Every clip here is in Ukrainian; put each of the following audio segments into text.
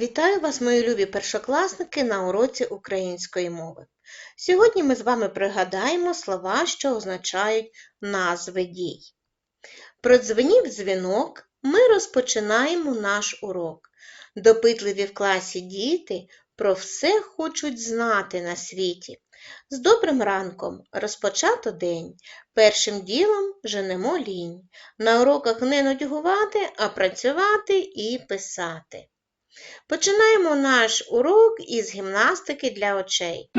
Вітаю вас, мої любі першокласники, на уроці української мови. Сьогодні ми з вами пригадаємо слова, що означають назви дій. Продзвенів дзвінок, ми розпочинаємо наш урок. Допитливі в класі діти про все хочуть знати на світі. З добрим ранком розпочато день. Першим ділом женемо лінь. На уроках не нудьгувати, а працювати і писати. Починаємо наш урок із гімнастики для очей.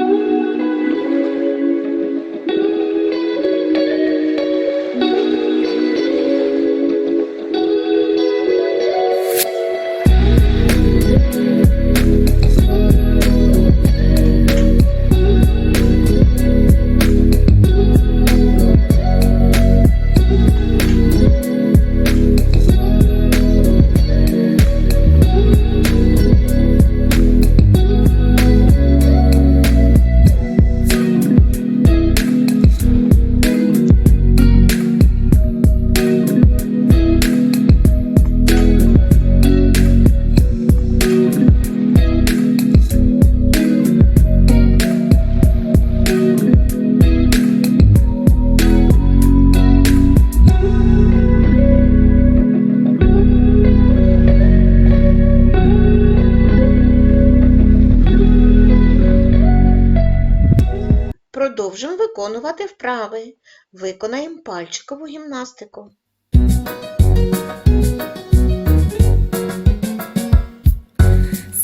Продовжимо виконувати вправи. Виконаємо пальчикову гімнастику.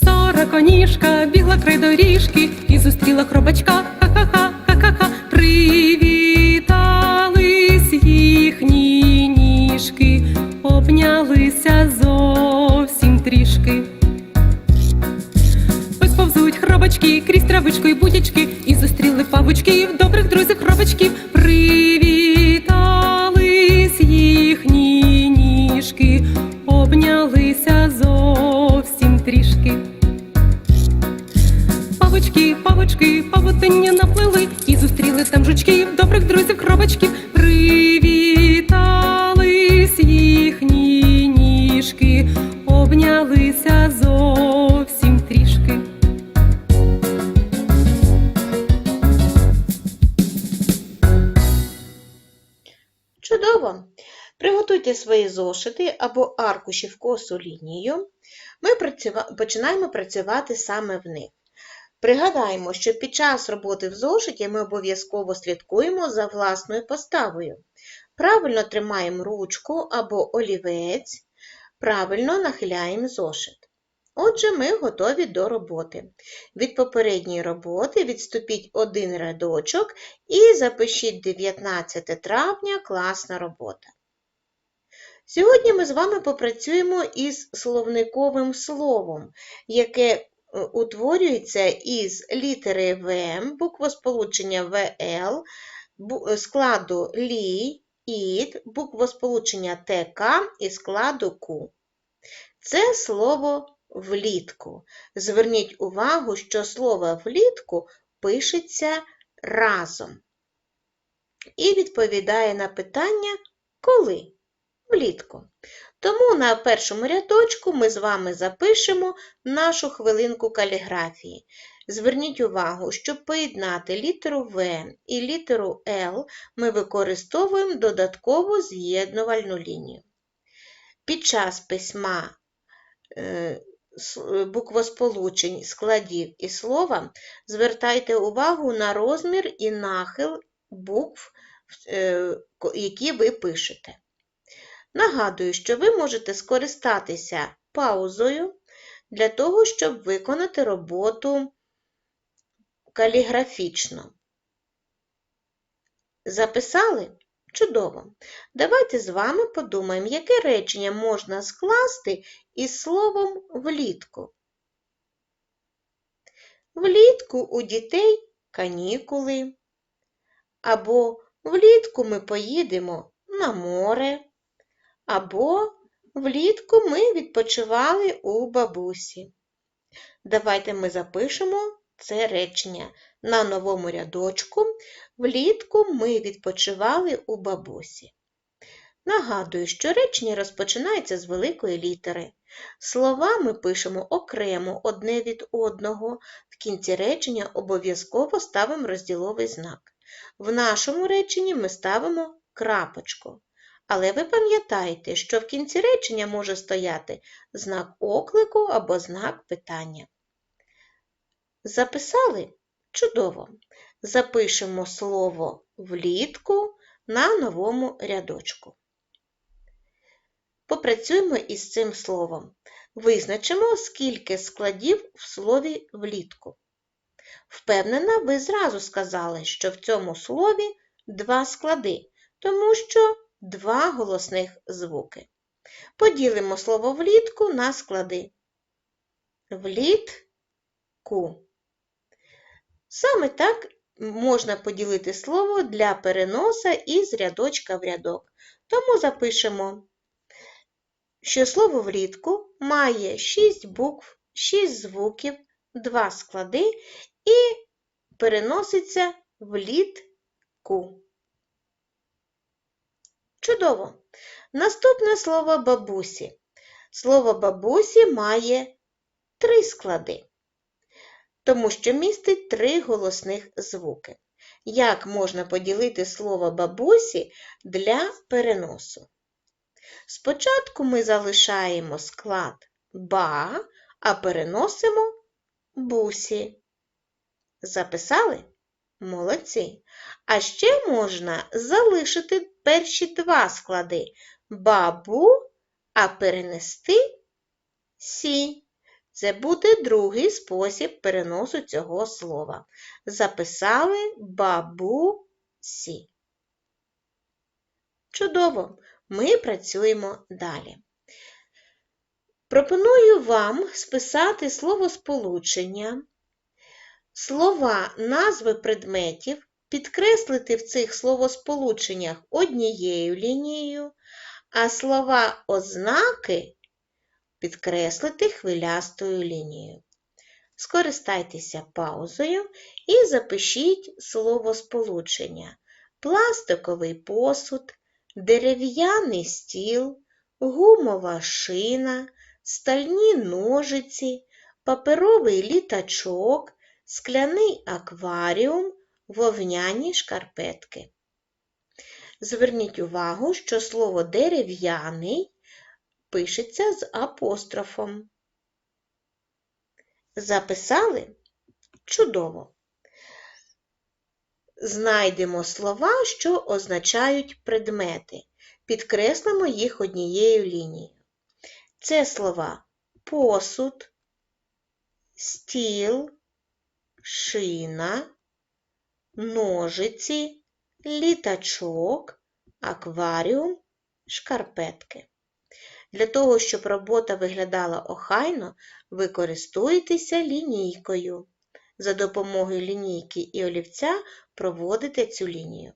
Сороконіжка бігла край доріжки і зустріла хробачка. Ха-ха-ха, ха-ха-ха. Привітались їхні ніжки, обнялися зовсім хробачки крізь травичку і будячки, і зустріли павучків, добрих друзів хробачків. Привітались їхні ніжки, обнялися зовсім трішки. Павучки, павучки, павутиння наплили і зустріли там жучків, добрих друзів, хробачків. Привітались їхні ніжки, обнялися свої зошити або аркуші в косу лінію. Ми починаємо працювати саме в них. Пригадаємо, що під час роботи в зошиті ми обов'язково слідкуємо за власною поставою. Правильно тримаємо ручку або олівець, правильно нахиляємо зошит. Отже, ми готові до роботи. Від попередньої роботи відступіть один рядочок і запишіть 19 травня класна робота. Сьогодні ми з вами попрацюємо із словниковим словом, яке е, утворюється із літери ВМ, буквосполучення ВЛ, е, складу ЛІ, ІД, буквосполучення ТК і складу Q. Це слово влітку. Зверніть увагу, що слово влітку пишеться разом і відповідає на питання коли? Влітку. Тому на першому рядочку ми з вами запишемо нашу хвилинку каліграфії. Зверніть увагу, щоб поєднати літеру В і літеру Л, ми використовуємо додаткову з'єднувальну лінію. Під час письма е, буквосполучень, складів і слова звертайте увагу на розмір і нахил букв, е, які ви пишете. Нагадую, що ви можете скористатися паузою для того, щоб виконати роботу каліграфічно. Записали? Чудово! Давайте з вами подумаємо, яке речення можна скласти із словом влітку. Влітку у дітей канікули. Або влітку ми поїдемо на море. Або влітку ми відпочивали у бабусі. Давайте ми запишемо це речення на новому рядочку. Влітку ми відпочивали у бабусі. Нагадую, що речення розпочинається з великої літери. Слова ми пишемо окремо одне від одного. В кінці речення обов'язково ставимо розділовий знак. В нашому реченні ми ставимо крапочку. Але ви пам'ятаєте, що в кінці речення може стояти знак оклику або знак питання. Записали? Чудово! Запишемо слово влітку на новому рядочку. Попрацюємо із цим словом. Визначимо, скільки складів в слові влітку. Впевнена, ви зразу сказали, що в цьому слові два склади, тому що два голосних звуки. Поділимо слово влітку на склади. Влітку. Саме так можна поділити слово для переноса із рядочка в рядок. Тому запишемо, що слово влітку має 6 букв, 6 звуків, 2 склади і переноситься влітку. Чудово! Наступне слово бабусі. Слово бабусі має три склади, тому що містить три голосних звуки. Як можна поділити слово бабусі для переносу? Спочатку ми залишаємо склад ба, а переносимо бусі. Записали? Молодці. А ще можна залишити перші два склади бабу, а перенести сі. Це буде другий спосіб переносу цього слова. Записали бабусі. Чудово! Ми працюємо далі. Пропоную вам списати словосполучення, слова, назви предметів, підкреслити в цих словосполученнях однією лінією, а слова ознаки підкреслити хвилястою лінією. Скористайтеся паузою і запишіть словосполучення пластиковий посуд, дерев'яний стіл, гумова шина, стальні ножиці, паперовий літачок, скляний акваріум, вовняні шкарпетки. Зверніть увагу, що слово дерев'яний пишеться з апострофом. Записали? Чудово! Знайдемо слова, що означають предмети. Підкреслимо їх однією лінією. Це слова посуд, стіл, шина, ножиці, літачок, акваріум, шкарпетки. Для того, щоб робота виглядала охайно, ви користуєтеся лінійкою. За допомогою лінійки і олівця проводите цю лінію.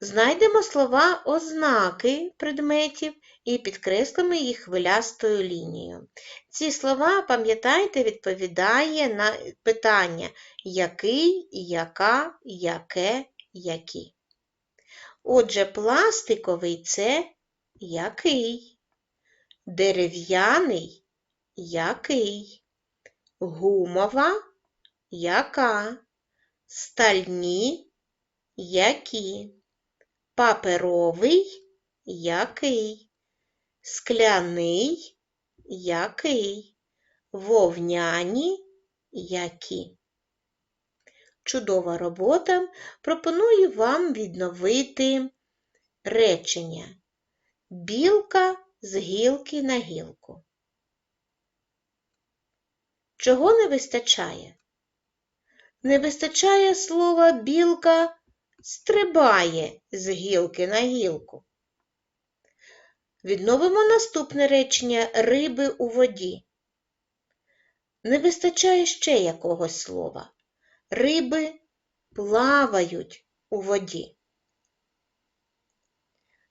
Знайдемо слова ознаки предметів і підкреслимо їх хвилястою лінією. Ці слова, пам'ятайте, відповідає на питання який, яка, яке, які. Отже, пластиковий це який, дерев'яний який, гумова яка, стальні які, паперовий який, скляний який, вовняні які. Чудова робота. Пропоную вам відновити речення. Білка з гілки на гілку. Чого не вистачає? Не вистачає слова білка стрибає з гілки на гілку. Відновимо наступне речення риби у воді. Не вистачає ще якогось слова. Риби плавають у воді.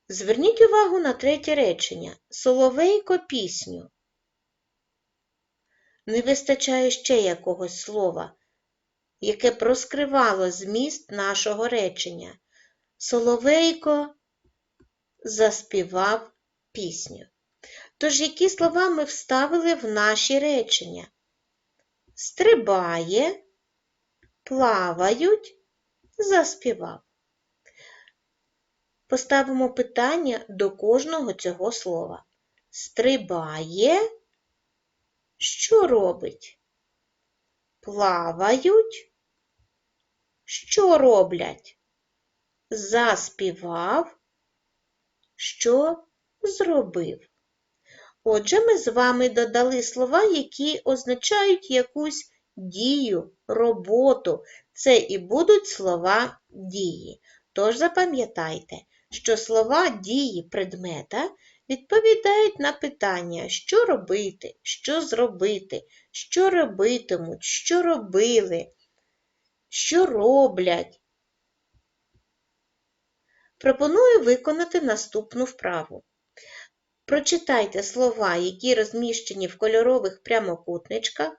Зверніть увагу на третє речення Соловейко пісню. Не вистачає ще якогось слова, яке проскривало зміст нашого речення. Соловейко заспівав пісню. Тож які слова ми вставили в наші речення? Стрибає, плавають, заспівав. Поставимо питання до кожного цього слова. Стрибає, що робить? Плавають, що роблять? Заспівав, що зробив. Отже, ми з вами додали слова, які означають якусь дію, роботу. Це і будуть слова дії. Тож запам'ятайте, що слова дії предмета відповідають на питання, що робити, що зробити, що робитимуть, що робили, що роблять. Пропоную виконати наступну вправу. Прочитайте слова, які розміщені в кольорових прямокутничках,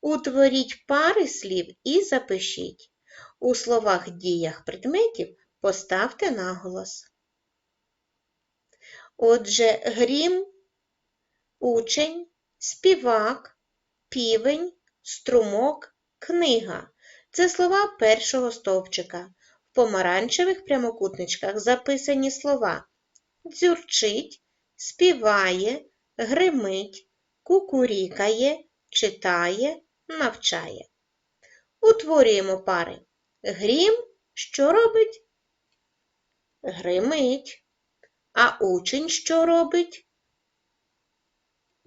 утворіть пари слів і запишіть. У словах діях предметів поставте наголос. Отже, грім, учень, співак, півень, струмок, книга це слова першого стовпчика. В помаранчевих прямокутничках записані слова дзюрчить, співає, гримить, кукурікає, читає, навчає. Утворюємо пари. Грім що робить? Гримить. А учень що робить?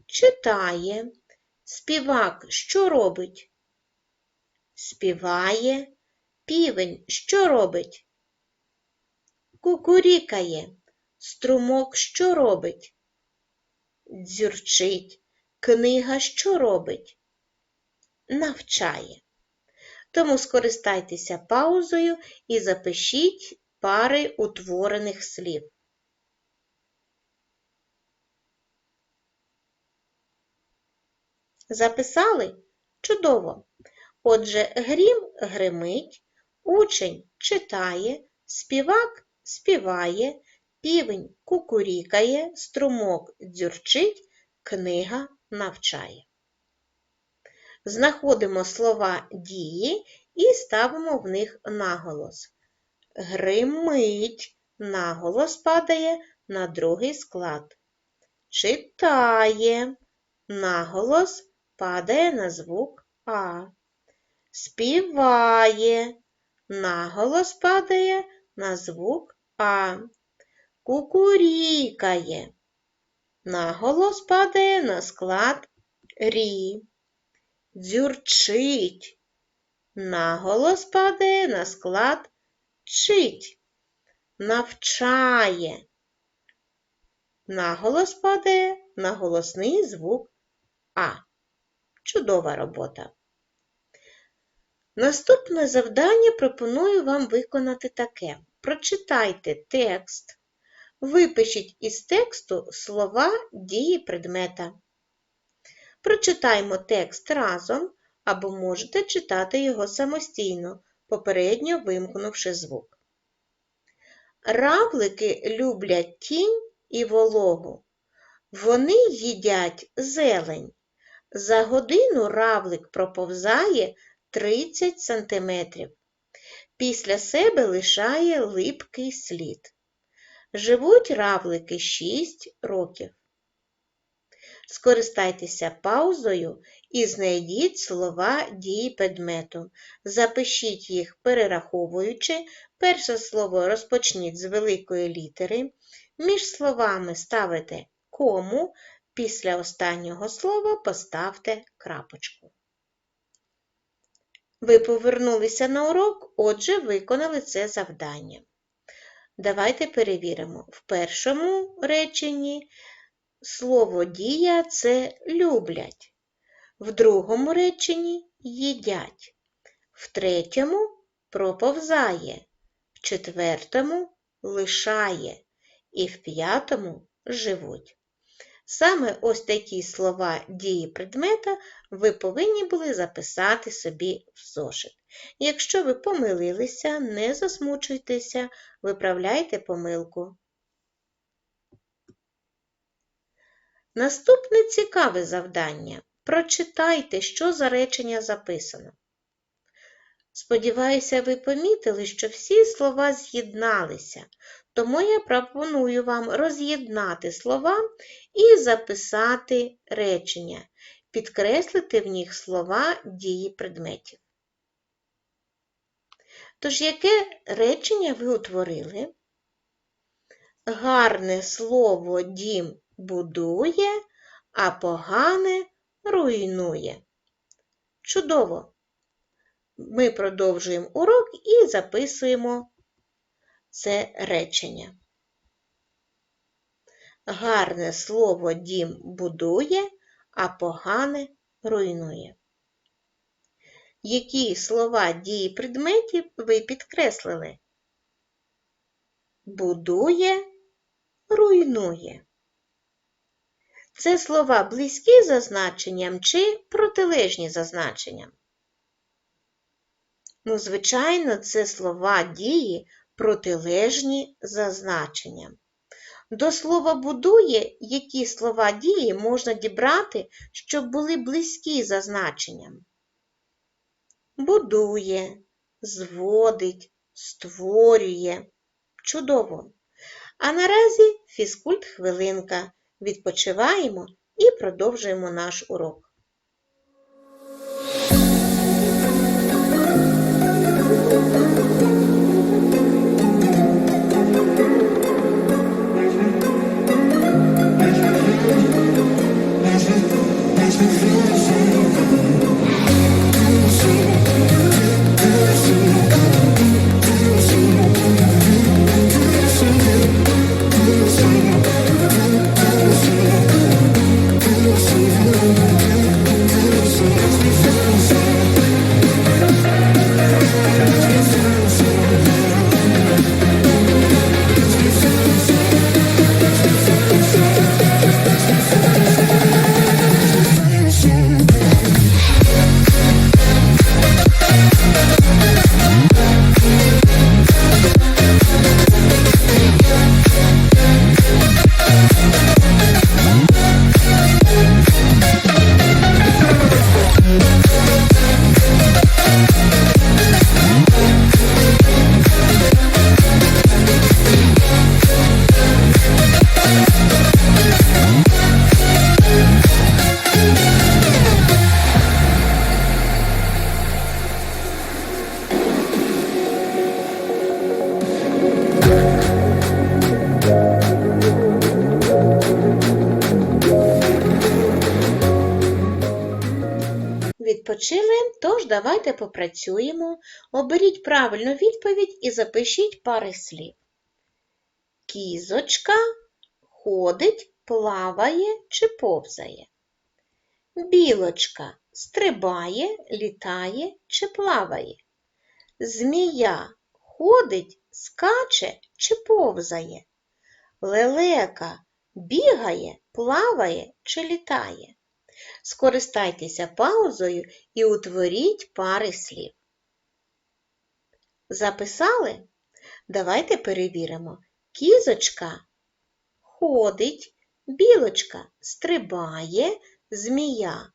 Читає. Співак що робить? Співає. Півень що робить? Кукурікає. Струмок що робить? Дзюрчить. Книга що робить? Навчає. Тому скористайтеся паузою і запишіть пари утворених слів. Записали? Чудово! Отже, грім гримить, учень читає, співак співає, півень кукурікає, струмок дзюрчить, книга навчає. Знаходимо слова дії і ставимо в них наголос. Гримить наголос падає на другий склад. Читає наголос падає на звук А. Співає наголос падає на звук А. Кукурікає. Наголос падає на склад Рі. Дзюрчить. Наголос падає на склад чить. Навчає. Наголос падає на голосний звук А. Чудова робота. Наступне завдання пропоную вам виконати таке. Прочитайте текст, випишіть із тексту слова дії предмета. Прочитаймо текст разом або можете читати його самостійно, попередньо вимкнувши звук. Равлики люблять тінь і вологу. Вони їдять зелень. За годину равлик проповзає 30 сантиметрів. Після себе лишає липкий слід. Живуть равлики 6 років. Скористайтеся паузою і знайдіть слова дії предмету. Запишіть їх, перераховуючи. Перше слово розпочніть з великої літери. Між словами ставите кому, після останнього слова поставте крапочку. Ви повернулися на урок, отже, виконали це завдання. Давайте перевіримо. В першому реченні слово дія це люблять. В другому реченні їдять. В третьому проповзає. В четвертому лишає. І в п'ятому живуть. Саме ось такі слова дії предмета ви повинні були записати собі в зошит. Якщо ви помилилися, не засмучуйтеся, виправляйте помилку. Наступне цікаве завдання. Прочитайте, що за речення записано. Сподіваюся, ви помітили, що всі слова з'єдналися, тому я пропоную вам роз'єднати слова і записати речення, підкреслити в них слова дії предметів. Тож, яке речення ви утворили? Гарне слово дім будує, а погане руйнує. Чудово! Ми продовжуємо урок і записуємо це речення. Гарне слово дім будує, а погане руйнує. Які слова дії предметів ви підкреслили? Будує, руйнує. Це слова близькі за значенням чи протилежні за значенням? Ну, звичайно, це слова дії протилежні за значенням. До слова будує, які слова дії можна дібрати, щоб були близькі за значенням. Будує, зводить, створює. Чудово! А наразі фізкульт хвилинка. Відпочиваємо і продовжуємо наш урок. Geçmişi, geçmişi, geçmişi Відпочили, тож давайте попрацюємо. Оберіть правильну відповідь і запишіть пари слів. Кізочка ходить, плаває чи повзає. Білочка стрибає, літає чи плаває. Змія ходить, скаче чи повзає. Лелека бігає, плаває чи літає. Скористайтеся паузою і утворіть пари слів. Записали? Давайте перевіримо. Кізочка ходить, білочка стрибає, змія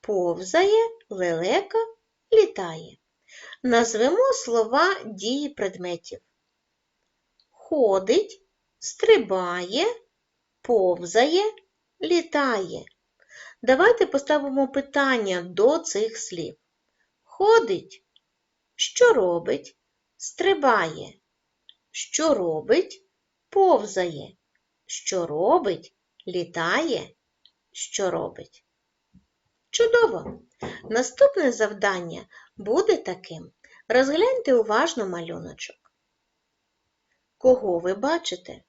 повзає, лелека літає. Назвемо слова дії предметів. Ходить, стрибає, повзає, літає. Давайте поставимо питання до цих слів. Ходить, що робить, стрибає, що робить, повзає, що робить, літає, що робить. Чудово! Наступне завдання буде таким. Розгляньте уважно малюночок. Кого ви бачите?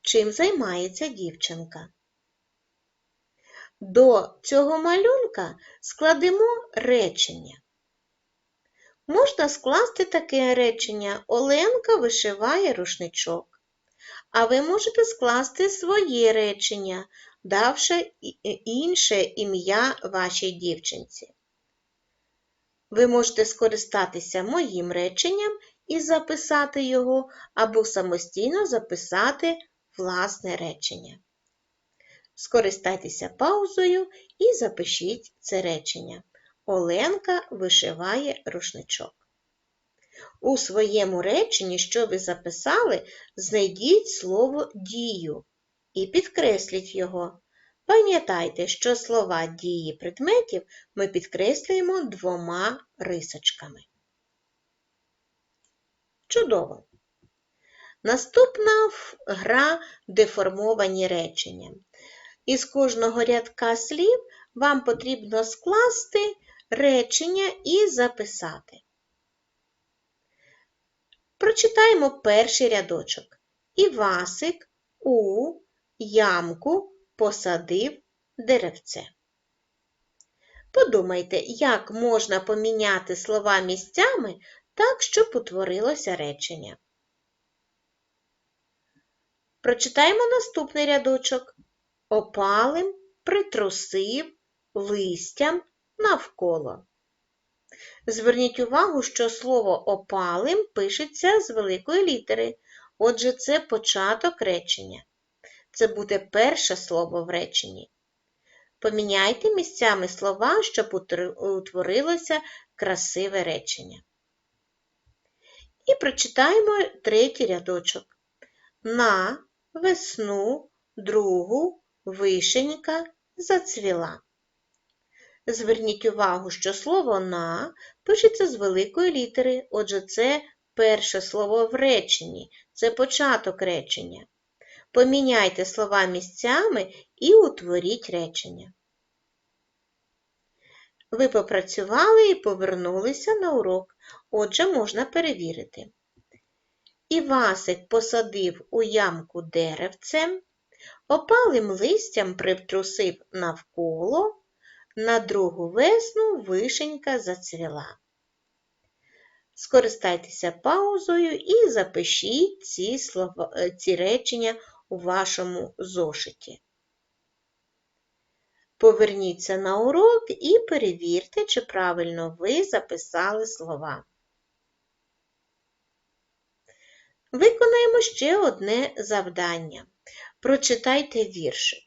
Чим займається дівчинка? До цього малюнка складемо речення. Можна скласти таке речення Оленка вишиває рушничок. А ви можете скласти своє речення, давши інше ім'я вашій дівчинці. Ви можете скористатися моїм реченням і записати його, або самостійно записати власне речення. Скористайтеся паузою і запишіть це речення. Оленка вишиває рушничок. У своєму реченні, що ви записали, знайдіть слово дію і підкресліть його. Пам'ятайте, що слова дії предметів ми підкреслюємо двома рисочками. Чудово! Наступна гра деформовані речення. Із кожного рядка слів вам потрібно скласти речення і записати. Прочитаємо перший рядочок. Івасик у ямку посадив деревце. Подумайте, як можна поміняти слова місцями так, щоб утворилося речення. Прочитаємо наступний рядочок. Опалим притрусив листям навколо. Зверніть увагу, що слово опалим пишеться з великої літери, отже, це початок речення. Це буде перше слово в реченні. Поміняйте місцями слова, щоб утворилося красиве речення. І прочитаємо третій рядочок. На весну другу вишенька зацвіла. Зверніть увагу, що слово на пишеться з великої літери, отже, це перше слово в реченні, це початок речення. Поміняйте слова місцями і утворіть речення. Ви попрацювали і повернулися на урок, отже, можна перевірити. Івасик посадив у ямку деревцем, опалим листям привтрусив навколо, на другу весну вишенька зацвіла. Скористайтеся паузою і запишіть ці, слова, е, ці речення у вашому зошиті. Поверніться на урок і перевірте, чи правильно ви записали слова. Виконаємо ще одне завдання. Прочитайте віршик.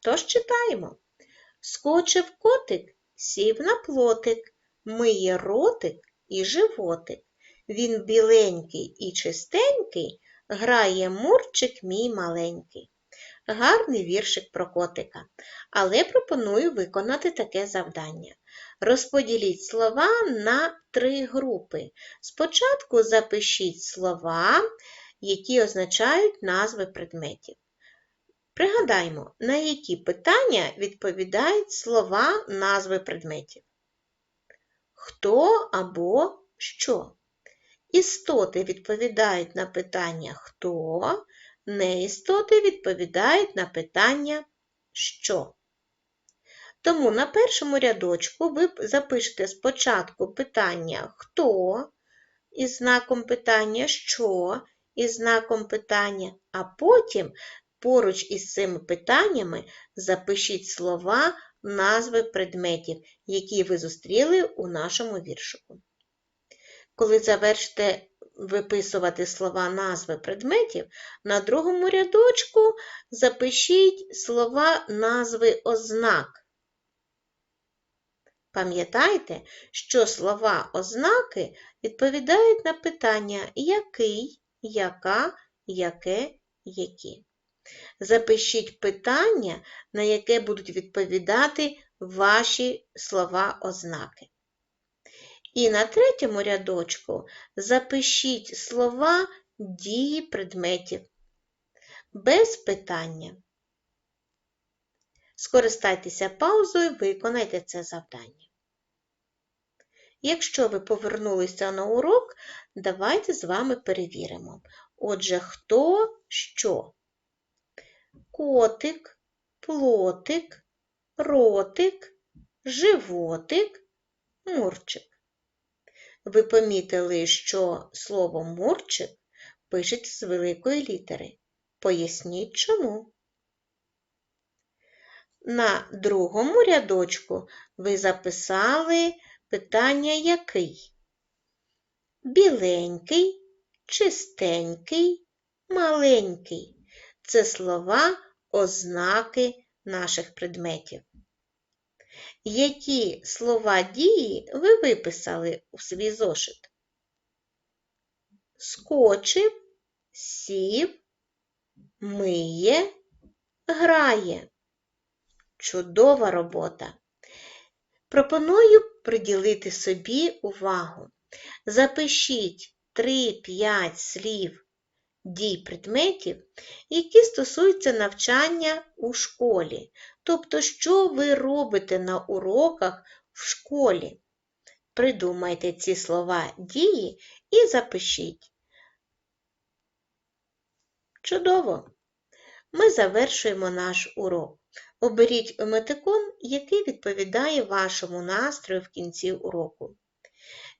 Тож читаємо. Скочив котик, сів на плотик, миє ротик і животик. Він біленький і чистенький, грає мурчик мій маленький. Гарний віршик про котика. Але пропоную виконати таке завдання. Розподіліть слова на три групи. Спочатку запишіть слова, які означають назви предметів. Пригадаймо, на які питання відповідають слова назви предметів. Хто або що? Істоти відповідають на питання хто, неістоти відповідають на питання що. Тому на першому рядочку ви запишете спочатку питання хто із знаком питання що із знаком питання, а потім поруч із цими питаннями запишіть слова назви предметів, які ви зустріли у нашому віршику. Коли завершите виписувати слова назви предметів, на другому рядочку запишіть слова назви ознак. Пам'ятайте, що слова ознаки відповідають на питання який, яка, яке, які. Запишіть питання, на яке будуть відповідати ваші слова ознаки. І на третьому рядочку запишіть слова дії предметів без питання. Скористайтеся паузою, виконайте це завдання. Якщо ви повернулися на урок, давайте з вами перевіримо. Отже, хто що? Котик, плотик, ротик, животик, мурчик. Ви помітили, що слово мурчик пишеться з великої літери. Поясніть чому. На другому рядочку ви записали питання який? Біленький, чистенький, маленький. Це слова ознаки наших предметів. Які слова дії ви виписали у свій зошит? Скочив, сів, миє, грає. Чудова робота. Пропоную приділити собі увагу. Запишіть 3-5 слів дій предметів, які стосуються навчання у школі. Тобто, що ви робите на уроках в школі. Придумайте ці слова дії і запишіть. Чудово! Ми завершуємо наш урок. Оберіть еметикон, який відповідає вашому настрою в кінці уроку.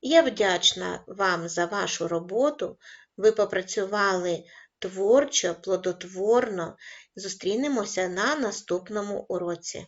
Я вдячна вам за вашу роботу. Ви попрацювали творчо, плодотворно. Зустрінемося на наступному уроці.